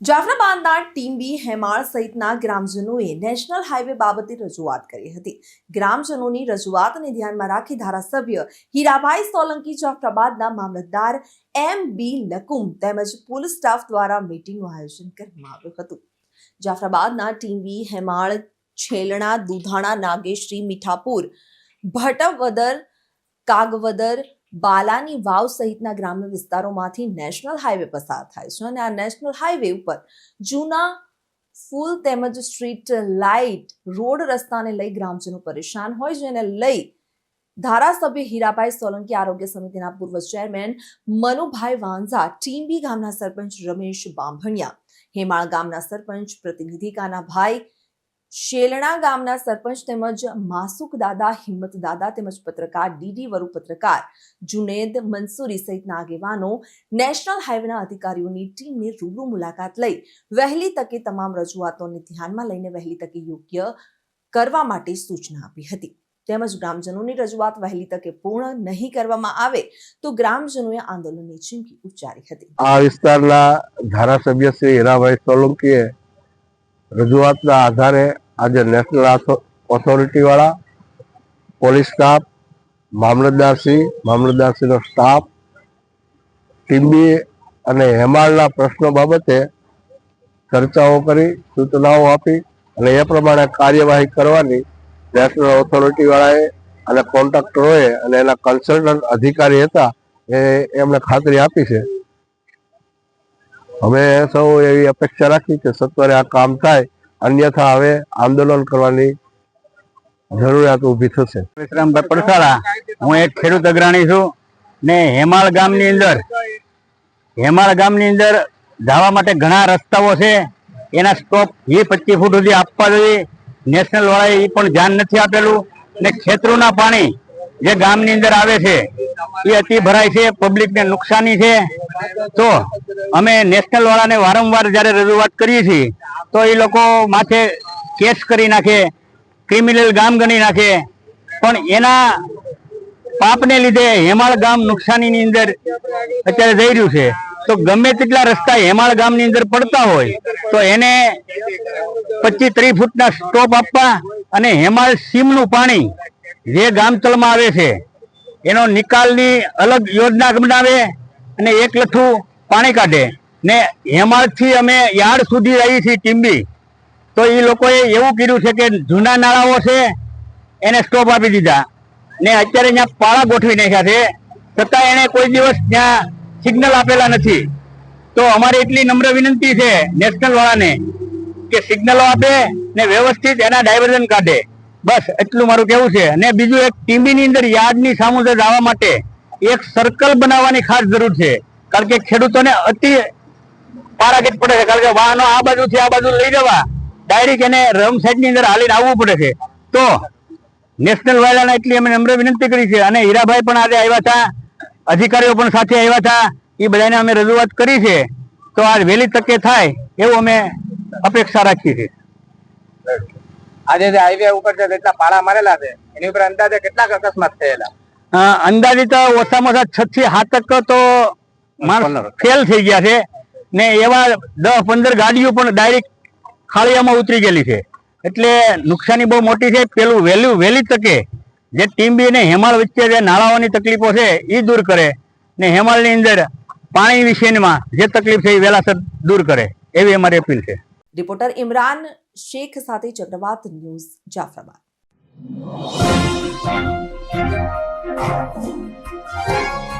જાફરાબાદના ટીમ્બી હેમાળ સહિતના ગ્રામજનોએ national highway બાબતે રજૂઆત કરી હતી. ગ્રામજનોની રજૂઆતને ધ્યાનમાં રાખી ધારાસભ્ય હીરાભાઈ સોલંકી જાફરાબાદના મામલતદાર એમ બી લકુમ તેમજ પોલીસ સ્ટાફ દ્વારા મીટિંગનું આયોજન કરવામાં આવ્યું હતું. જાફરાબાદના ટીમ્બી હેમાળ, છેલણા, દુધાણા, નાગેશ્રી, મીઠાપુર ભટવદર કાગવદર બાલાની વાવ સહિતના ગ્રામ્ય વિસ્તારોમાંથી નેશનલ હાઈવે પસાર થાય છે અને આ નેશનલ હાઈવે ઉપર જૂના ફૂલ તેમજ સ્ટ્રીટ લાઇટ, રોડ રસ્તાને લઈ ગ્રામજનો પરેશાન હોય જેને લઈ ધારાસભ્ય હીરાભાઈ સોલંકી આરોગ્ય સમિતિના પૂર્વ ચેરમેન મનુભાઈ વાંઝા ટીમ્બી ગામના સરપંચ રમેશ બાંભણિયા, હેમાળ ગામના સરપંચ પ્રતિનિધિ કાનાભાઈ શેલણા ગામના સરપંચ તેમજ માસુક દાદા, હિંમત દાદા તેમજ પત્રકાર ડીડી વરુ પત્રકાર જુનેદ મંસૂરી સહિતના આગેવાનો નેશનલ હાઈવેના અધિકારીઓની ટીમની રૂબરૂ મુલાકાત લઈ વહેલી તકે તમામ રજૂઆતોને ધ્યાનમાં લઈને વહેલી તકે યોગ્ય કરવા માટે સૂચના આપી હતી. તેમજ ગ્રામજનોની રજૂઆત વહેલી તકે પૂર્ણ નહીં કરવામાં આવે તો ગ્રામજનોએ આંદોલનની ચીમકી ઉચ્ચારી હતી. આ વિસ્તારના ધારાસભ્ય શ્રી હીરાભાઈ સોલંકીએ રજૂઆતના આધારે આજે નેશનલ ઓથોરિટી વાળા પોલીસ સ્ટાફ મામલતદારશ્રી મામલતદારશ્રીનો સ્ટાફ ટીમ્બી અને હેમાળના પ્રશ્નો બાબતે ચર્ચાઓ કરી, સૂચનાઓ આપી અને એ પ્રમાણે કાર્યવાહી કરવાની નેશનલ ઓથોરિટી વાળાએ અને કોન્ટ્રાક્ટરોએ અને એના કન્સલ્ટન્ટ અધિકારી હતા એ એમણે ખાતરી આપી છે. અમે સૌ એવી અપેક્ષા રાખી કે સત્વરે આ કામ થાય, અન્યથા હવે આંદોલન કરવાની જરૂરિયાત ઊભી થશે. વિશ્રામભાઈ પડસાળા હું એક ખેડૂત અગ્રણી છું ને હેમાળ ગામની અંદર, હેમાળ ગામની અંદર જવા માટે ઘણા રસ્તાઓ છે, એના સ્ટોપ વી પચીસ ફૂટ સુધી આપવા જોઈએ. નેશનલ વાળાએ એ પણ ધ્યાન નથી આપેલું ને ખેતરોના પાણી જે ગામની અંદર આવે છે એ અતિ ભરાય છે પબ્લિકને નુકસાની છે. તો અમે નેશનલ વાળાને વારંવાર જ્યારે રજૂઆત કરીએ છીએ, તો એ લોકો માથે કેસ કરી નાખે ક્રિમિનલ ગામ ગણી નાખે. પણ એના પાપને લીધે હેમાળ ગામ નુકસાનીની અંદર અત્યારે જઈ રહ્યું છે. તો ગમે તેટલા રસ્તા હેમાળ ગામની અંદર પડતા હોય, તો એને પચીસ ત્રીસ ફૂટના સ્ટોપ આપવા અને હેમાળ સીમનું પાણી જે ગામતળમાં આવે છે, એનો નિકાલની અલગ યોજના બનાવે અને એક લઠ્ઠું પાણી કાઢે. ને હેમાળથી અમે યાર્ડ સુધી આવી છીએ ટીમ્બી તો એ લોકોએ એવું કર્યું છે કે જૂના નાળાઓ છે, એને સ્ટોપ આપી દીધા. ને અત્યારે ત્યાં પાળા ગોઠવી નાખ્યા છે. છતાં એને કોઈ દિવસ ત્યાં સિગ્નલ આપેલા નથી. તો અમારી એટલી નમ્ર વિનંતી છે નેશનલ વાળાને કે સિગ્નલો આપે ને વ્યવસ્થિત એના ડાયવર્ઝન કાઢે. બસ, એટલું મારું કેવું છે. અને બીજું એક ટીમ્બીની અંદર યાર્ડની સામુ જવા માટે એક સર્કલ બનાવવાની ખાસ જરૂર છે. કારણ કે ખેડૂતોને અતિ પારાગત પડે છે. કારણ કે વાહનો આ બાજુથી આ બાજુ લઈ જવા ડાયરેક્ટ એને રમ સાઈડની અંદર હાલીને આવવું પડે છે. તો નેશનલ વાયલાને એટલી અમે નમ્ર વિનંતી કરી છે અને હીરાભાઈ પણ આજે આવ્યા હતા, અધિકારીઓ પણ સાથે આવ્યા હતા. એ બધાને અમે રજૂઆત કરી છે. તો આ વહેલી તકે થાય એવું અમે અપેક્ષા રાખીએ છીએ. આજે જે હાઈવે ઉપર જે જેટલા પાળા મારેલા છે, એની ઉપર અંદાજે કેટલાક અકસ્માત થયેલા? અંદાજિત ઓછામાં ઓછા છ થી સાતક તો માણસ ફેલ થઈ ગયા છે. ને એવા દસ પંદર ગાડીઓ પણ ડાયરેક્ટ ખાળિયામાં ઉતરી ગયેલી છે. એટલે નુકસાની બહુ મોટી છે. પેલું વહેલું વહેલી તકે જે ટીમ્બી અને હેમાળ વચ્ચે જે નાળાઓની તકલીફો છે એ દૂર કરે. ને હેમાળની અંદર પાણી વિશેમાં જે તકલીફ છે એ વહેલાસર દૂર કરે. એવી અમારી અપીલ છે. રિપોર્ટર ઇમરાન શેખ સાથે ચક્રવાત ન્યૂઝ જાફરાબાદ. Thank you.